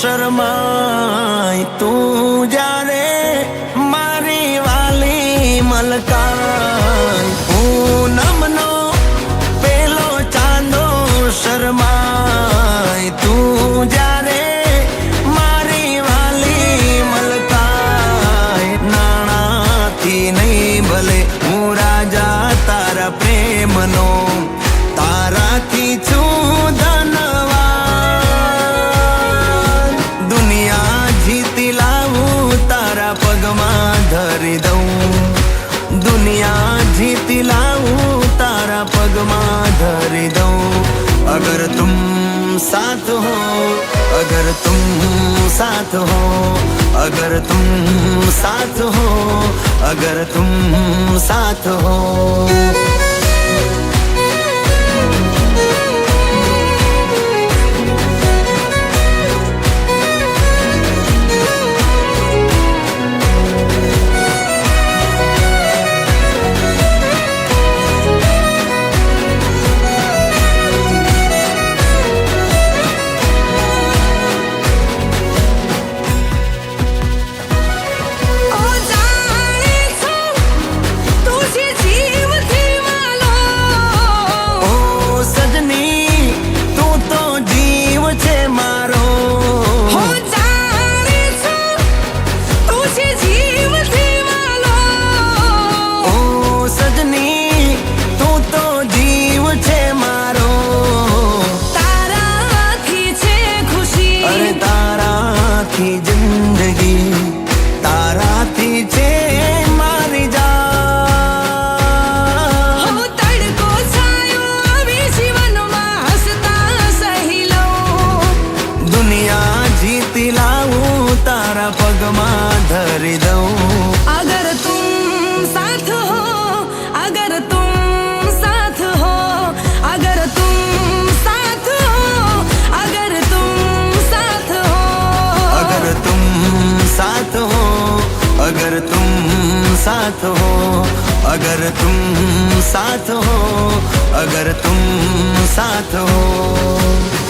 શરમાય. તું જ્યારે મારી વાલી મલકાય. પૂનમનો પેલો ચાંદો શરમાય. તું જ્યારે મારી વાલી મલકાય. નાણાથી નહીં ભલે હું રાજા તારા પ્રેમનો. घर धरी दो अगर तुम साथ हो अगर तुम साथ हो अगर तुम साथ हो अगर तुम साथ हो धर दऊं अगर तुम साथ हो अगर तुम साथ हो अगर तुम साथ हो अगर तुम साथ हो अगर तुम साथ हो अगर तुम साथ हो अगर तुम साथ हो अगर तुम साथ हो